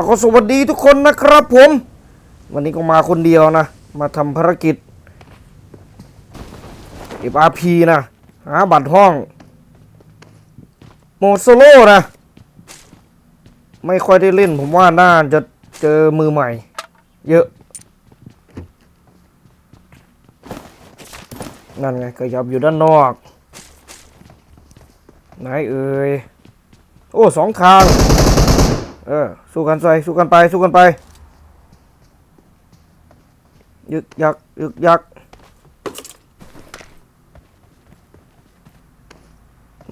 เอาก็สวัสดีทุกคนนะครับผม วันนี้ก็มาคนเดียวนะ มาทำภารกิจ FRP นะ หาบัตรห้องโหมดโซโล่นะ ไม่ค่อยได้เล่น ผมว่าน่าจะเจอมือใหม่ เยอะ นั่นไงก็ยับอยู่ด้านนอก ไหนเอ่ย โอ้สองทาง เออ สู้กันไปสู้กันไปสู้กันไป ยึกยักยึกยัก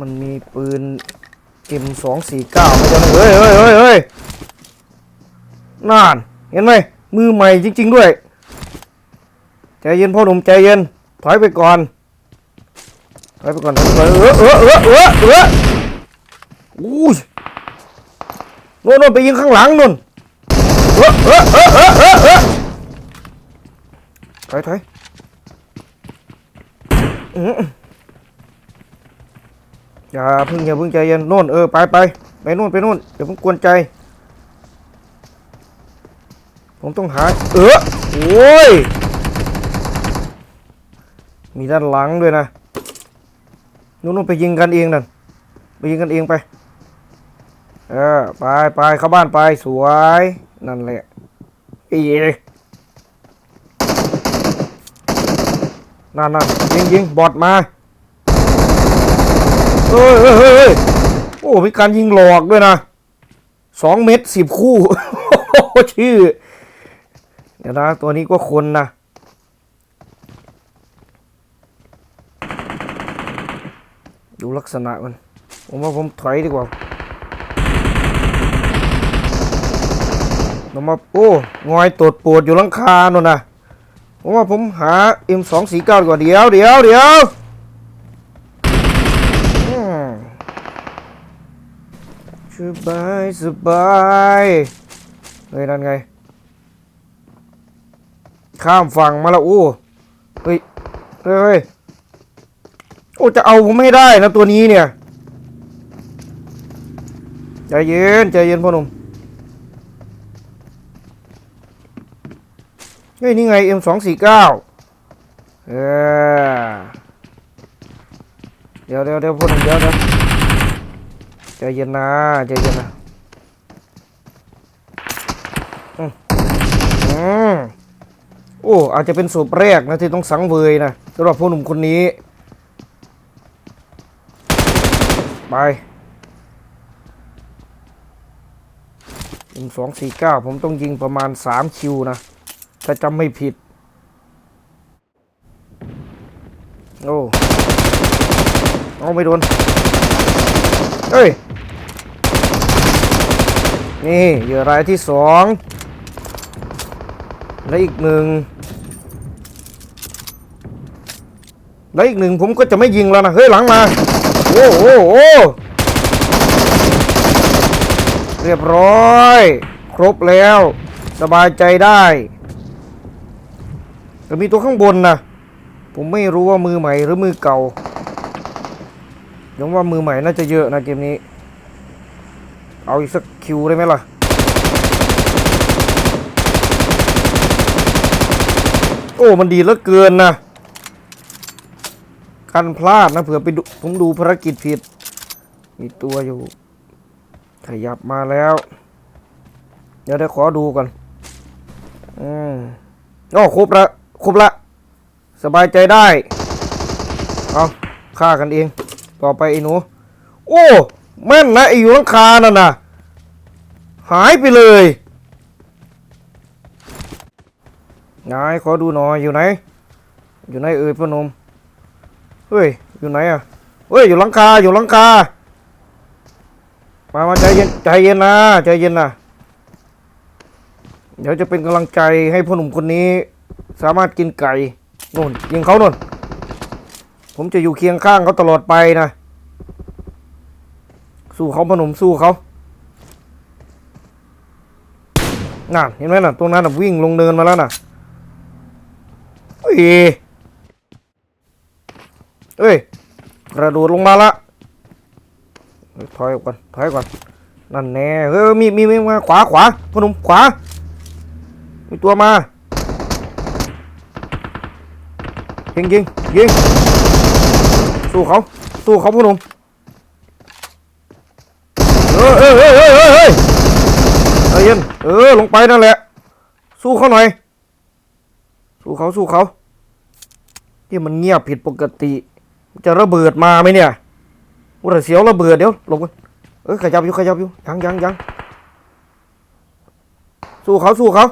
มันมีปืนเกมสองสี่เก้าไม่ใช่นเฮ้ยเฮ้ยเฮ้ยเฮ้ยน่าน เห็นไหมมือใหม่จริง ๆ ด้วย ใจเย็นพ่อหนุ่มใจเย็น ถอยไปก่อนถอยไปก่อนถอยไปก่อเออเออเออเออเอออู้ น่นโน่นไปยิงข้างหลังนู่นเออเออเออเออเออเออถอยถอยอื้ออย่าเพึ่งอย่าเพึ่งใจเย็นโน่นเออไปไปไปโน่นไปโน่นเดี๋ยวผมกวนใจ ผมต้องหา เออโอ้ยมีด้านหลังด้วยนะนู่นไปยิงกันเองนั่นไปยิงกันเองไป เออ ไปไปเข้าบ้านไปสวย นั่นแหละอีนั่นนั่นยิงยิงบอดมาเฮ้ยเฮ้ยโอ้มีการยิงหลอกด้วยนะสองเม็ดสิบคู่ชื่อ เดี๋ยวนะ ตัวนี้ก็คนนะดูลักษณะมัน ผมว่าผมถอยดีกว่า เรามาโอ้งอยตดปวดอยู่หลังคาโน่นนะผมว่าผมหา M249 ดีกว่าเดี๋ยวเดี๋ยวเดี๋ยวสบายสบายเฮ้ยนั่นไง ข้ามฝั่งมาแล้วโอ้เฮ้ยเฮ้ยเฮ้ยโอ้จะเอาผมไม่ได้นะตัวนี้เนี่ยใจเย็นใจเย็นพ่อหนุ่ม เฮ้ยนี่ไง M249 เออเดี๋ยวเดี๋ยวเดี๋ยวพ่อหนุ่มเดี๋ยวเดี๋ยวใจเย็นนะใจเย็นนะอืมโอ้อาจจะเป็นศพแรกนะที่ต้องสังเวยนะสำหรับพ่อหนุ่มคนนี้ ไปยิงสองสี่เก้าผมต้องยิงประมาณสามคิวนะ ถ้าจำไม่ผิด โอ้เอาไม่โดน เฮ้ย นี่เหยื่อรายที่สอง และอีกหนึ่ง แล้วอีกหนึ่งผมก็จะไม่ยิงแล้วนะ เฮ้ย หลังมา โอ้โหเรียบร้อย ครบแล้ว สบายใจได้ แต่มีตัวข้างบนนะผมไม่รู้ว่ามือใหม่หรือมือเก่ายังว่ามือใหม่น่าจะเยอะนะเกมนี้ เอาอีกสักคิวได้ไหมล่ะ โอ้มันดีเหลือเกินนะกันพลาดนะเผื่อไปดูผมดูภารกิจผิด มีตัวอยู่ ขยับมาแล้ว เดี๋ยวได้ขอดูก่อน อืมโอ้ครบละ ครบละ สบายใจได้ เอาฆ่ากันเอง ต่อไปไอ้หนู โอ้แม่นนะไอ้อยู่หลังคานั่นน่ะ หายไปเลยนายขอดูหน่อยอยู่ไหน อยู่ไหนเอ่ยพ่อหนม เฮ้ย อยู่ไหนอะ เฮ้ย อยู่หลังคา อยู่หลังคา มามาใจเย็น ใจเย็นนะ ใจเย็นนะ เดี๋ยวจะเป็นกำลังใจให้พ่อหนุ่มคนนี้ สามารถกินไก่นู่นยิงเขานู่น ผมจะอยู่เคียงข้างเขาตลอดไปนะ สู้เขาพนุ่มสู้เขาน่ะเห็นไหมน่ะ ตรงนั้นน่ะวิ่งลงเนินมาแล้วน่ะเฮ้ยเอ้ย กระโดดลงมาละถอยก่อนถอยก่อน นั่นแน่เฮ้ยมีมีมีมาขวาขวาพนุ่มขวา มีตัวมา ยิงยิงยิงสู้เขาสู้เขาพอหนุ่มเออเออเออเออเออเออใจเย็นเออลงไปนั่นแหละ สู้เขาหน่อย สู้เขาสู้เขาที่มันเงียบผิดปกติ จะระเบิดมาไหมเนี่ยว่าเสียวระเบิดเดี๋ยวลบกันเออขยับอยู่ขยับอยู่ยังยังยังสู้เขาสู้เขา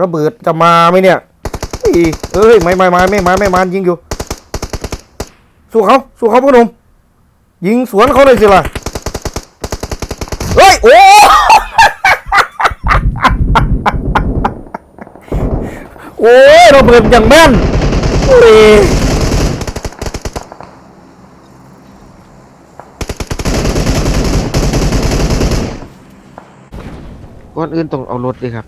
ระเบิดจะมาไหมเนี่ย เอ้ยไม่ไม่ไม่ไม่มาไม่มายิงอยู่ สู้เขาสู้เขาพ่อหนุ่มยิงสวนเขาเลยสิล่ะเฮ้ยโอ้โอ้ยระเบิดอย่างแม่นโอ้ยก่อนอื่นต้องเอารถเลยครับ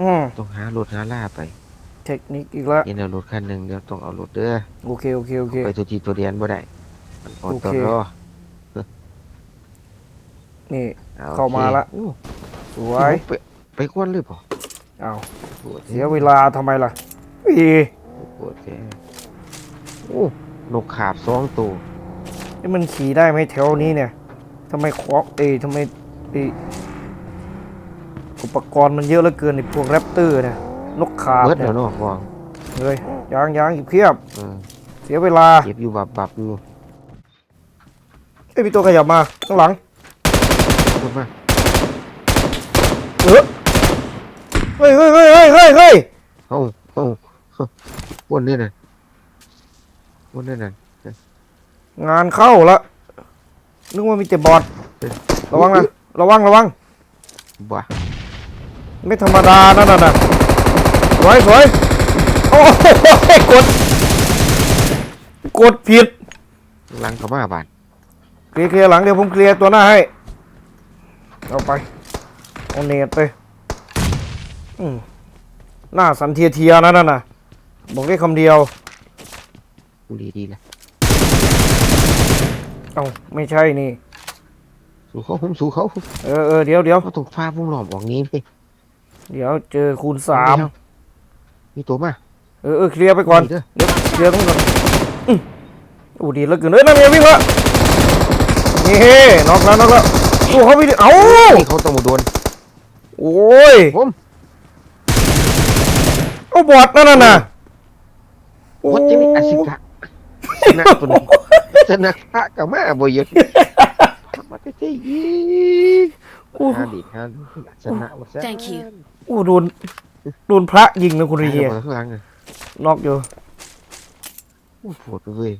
อืมต้องหารถหาล่าไป เทคนิคอีกแล้วเห็นเอารถคันหนึ่งเดี๋ยวต้องเอารถเด้อโอเคโอเคโอเคไปตัวทีตัวเดียนบ่ได้มันออโอตเครอนี่อเข้ามาละโอ้สวยไปไปกวนเลยป่ะเอาปวดเสียเวลาทำไมล่ะอีปวดแกโอ้นกขาบสองตัวนี่มันขี่ได้ไหมแถวนี้เนี่ยทำไมคอกเอยทำไมไออุปกรณ์มันเยอะเหลือเกินไอพวกแรปเตอร์เนี่ย นกขาบเบิดเนี่แล้ยวเนาะฟองเฮ้ยยางยางอีกเพียบ เออเสียเวลาเก็บอยู่บับบับอยู่เอ้ยมีตัวขยับมาข้างหลัง พูดมาเออเฮ้ยเฮ้ยเฮ้ยเฮ้ยเฮ้ยเฮ้ยเอ้าเอ้าเฮ้าวนนี่น่ะวนนี่น่ะงานเข้าละนึกว่ามีแต่บอดระวังนะระวังระวัง บ้าไม่ธรรมดานั่นน่ะนะส วยสวยโอ้โหกด กดผิดลังเข้ามาบานเคลียร์เคลียร์หลังเดี๋ยวผมเคลียร์ตัวหน้าให้ เอาไปเอาเนตไปอืมหน้าสันเทียเทียนะนั่นน่ะ บอกได้คำเดียวกูดีดีแล้วเอ้าไม่ใช่นี่ สู้เขาผมสู้เขา เออเออเดี๋ยวเดี๋ยวเขาต้องฟ้าพุ่งหลอมออกงี้พี่เดี๋ยวเจอคูณสาม มีตัวมาเออเออเคลียร์ไปก่อนเด้อเดี๋ยวเคลียร์ตรงนั้นอื้ออู้ดีเหลือเกินเอ้ยนั่นไงวิ่งละนี่น็อกแล้วน็อกแล้วสู้เขาไปดิเอ้านี่เขาต้องมาโดนโอ้ยผมเอาบอดนั่นน่ะวัดจะมีอาสิกะชนะตัวนึงชนะพระกับมาบ่เยอะมาเตะอีกโอ้ห้าดีห้าชนะหมดแล้ว Thank you โอ้โดน โดนพระยิงนะคุณรีเฮียข้างหลังอะน็อกอยู่โอ้ปวดเว้ย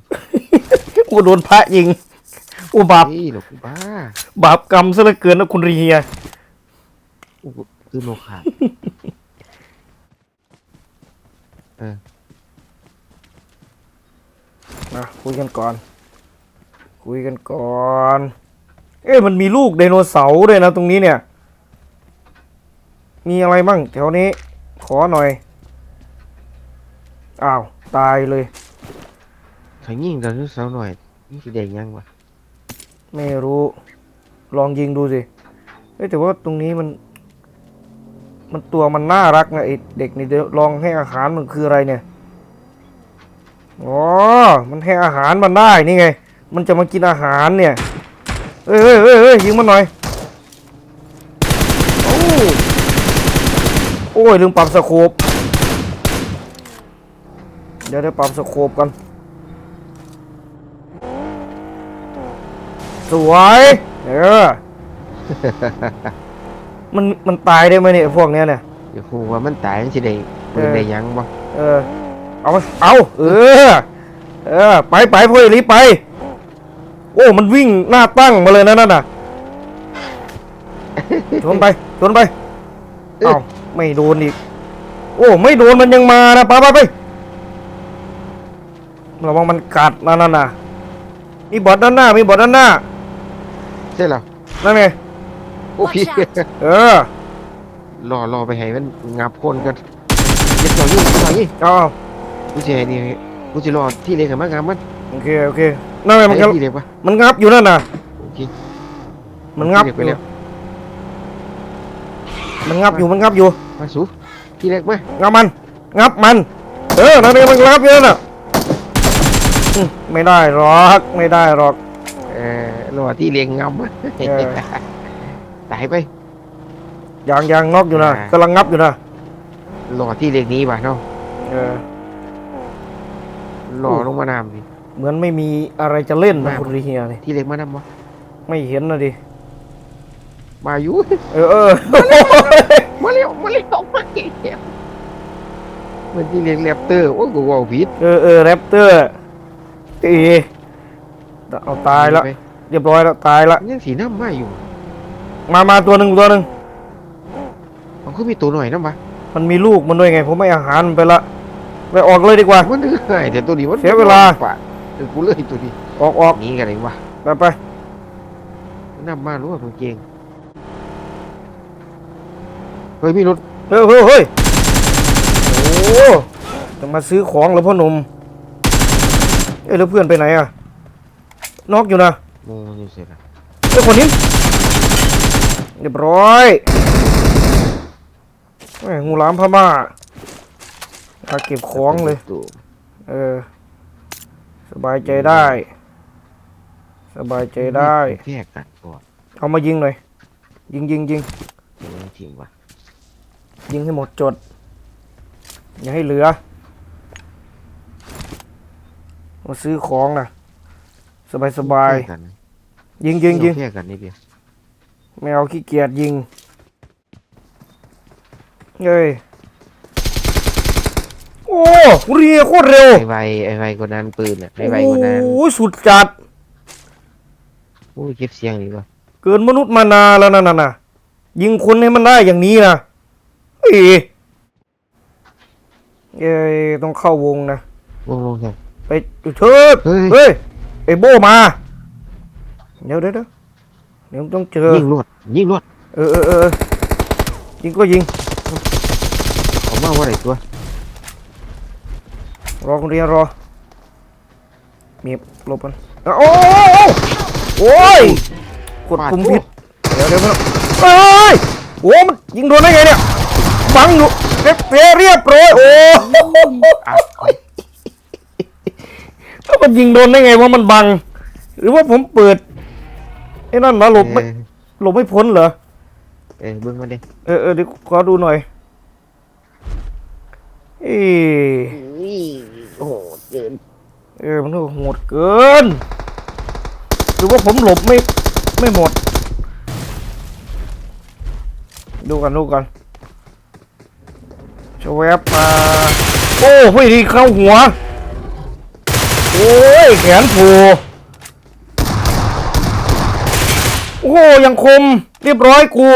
โอ้โดนพระยิงโอ้บาปเฮ้ยหลกบ้าบาปกรรมซะเหลือเกินนะคุณรีเฮียโอ้คือโนขาดนะคุยกันก่อน คุยกันก่อน เอ๊ะมันมีลูกไดโนเสาร์ด้วยนะตรงนี้เนี่ย มีอะไรมั่งแถวนี้ ขอหน่อย อ้าว ตายเลย ถ้ายิงตอนนี้สาวหน่อยนี่สิได้ยังวะไม่รู้ ลองยิงดูสิเอ้ยแต่ว่าตรงนี้มัน มันตัวมันน่ารักนะไอเด็กนี่เดี๋ยวลองให้อาหารมันคืออะไรเนี่ยอ๋อมันให้อาหารมันได้นี่ไง มันจะมากินอาหารเนี่ยเฮ้ยเฮ้ยเฮ้ยเฮ้ยยิงมันหน่อย โอ้โอ้ยลืมปรับสโคปเดี๋ยวได้ปรับสโคปกัน สวย เออ มันมันตายได้ไหมเนี่ยไอ้พวกเนี้ยเนี่ยเดี๋ยวครูว่ามันตายมันสิได้เออได้ยังบ่เออ เอามาเอา เออ เออ ไปไปพ่อรีบไป โอ้ มันวิ่งหน้าตั้งมาเลยนะนั่นน่ะชนไปชนไป เอา ไม่โดนอีก โอ้ ไม่โดนมันยังมานะไปไปไประวังมันกัดนะนั่นน่ะมีบอดด้านหน้า มีบอดด้านหน้า ใช่แล้วนั่นไงโอ้พี่ Watch out เออรอรอไปให้มันงับคนกันเจ็บต่อยิ่งต่อยิ่งเอาเอากูสิให้นี่กูสิรอที่เล็กให้มันงับมันโอเคโอเคนั่นไงมันไอ้ก็ที่เล็กวะมันงับอยู่นั่นน่ะโอเคมันงับที่อเล็กไปยู่แล้ว มันงับอยู่มันงับอยู่มาสูที่เล็กไหมงับมัน งับมัน เออนั่นเองมันงับเยอะน่ะอืมไม่ได้หรอกไม่ได้หรอกเออรอที่เล็กงำเออตายไปยางยางนอกอยู่นะอ่ากำลังงับอยู่นะรอที่เล็กนี้ป่ะเนาะเออรอลงมานำดิเหมือนไม่มีอะไรจะเล่นนะมาคุณรีเฮียนี่ที่เล็กมานำบ่ไม่เห็นนะดิ มาอยู่เออเออมาเร็วมาเร็วมาเร็วมันที่เล็กแรปเตอร์โอ้ยกูว่าผิดเออเออแรปเตอร์เอเอาตายละไปเรียบร้อยแล้วตายละยังสีน้ำมาอยู่ มามาตัวหนึ่งตัวหนึ่งมันก็มีตัวหน่อยน้ำปะมันมีลูกมันด้วยไงผมไม่อาหารมันไปละไปออกเลยดีกว่ามันดื้อไงแต่ตัวนี้มันเสียเวลาปะเออกูเลยตัวนี้ออกออกหนีกันเลยวะไปไปน้ำมารู้ว่ามึงเก่ง เฮ้ยพี่นุชเฮ้ยเฮ้ยเฮ้ยโอ้จะมาซื้อของเหรอพ่อหนุ่มเอ้ยแล้วเพื่อนไปไหนอะนอกอยู่นะโมนี่เสร็จแล้วเอ้ยคนนี้เรียบร้อยแหม่งูหลามพม่ามาเก็บของเลยตัวเออ สบายใจได้ สบายใจได้แยกกันก่อนเอามายิงหน่อย ยิงยิงยิง เดี๋ยวมันทิ้งวะ ยิงให้หมดจด อย่าให้เหลือมาซื้อของนะสบายสบายแยกกันยิงยิงยิงแยกกันนี่เดียวไม่เอาขี้เกียจยิงเฮ้ยโอ้เรียโคตรเร็วไอ้ไวไอ้ไวกว่านั้นปืนอะไอ้ไวกว่านั้นโอ้ยสุดจัดโอ้ยเก็บเสียงดีวะเกินมนุษย์มานาแล้วนะน่ะนะยิงคนให้มันได้อย่างนี้นะ เฮ้ยเอ้ยต้องเข้าวงนะลงลงใช่ไปจุดเชิดเฮ้ย เฮ้ยไอโบมา เดี๋ยวเดี๋ยวเดี๋ยวเดี๋ยวต้องเจอ ยิงรวดยิงรวดเออเออเออเออยิงก็ยิงออกมาว่าไรตัวรอคนเรียนรอมีบหลบกันอะโอ้โอ้ยกดปุ่มผิดเดี๋ยวเดี๋ยวมันเอ้ยโอ้มันยิงโดนได้ไงเนี่ย บังอยู่เรียบเรียบร้อยโอ้อะถ้ามันยิงโดนได้ไงว่ามันบัง หรือว่าผมเปิดไอ้นั่นนะหลบไม่เออหลบไม่พ้นเหรอเออเบิ่งมาดิเออเออเดี๋ยวขอดูหน่อยเออโอ้โหเกินเออมันโหดเกิน หรือว่าผมหลบไม่ไม่หมด ดูกันดูกัน ชแวบมา โอ้ไม่ดีเข้าหัว โอ้ยแขนผูโอ้ยังคมเรียบร้อยกู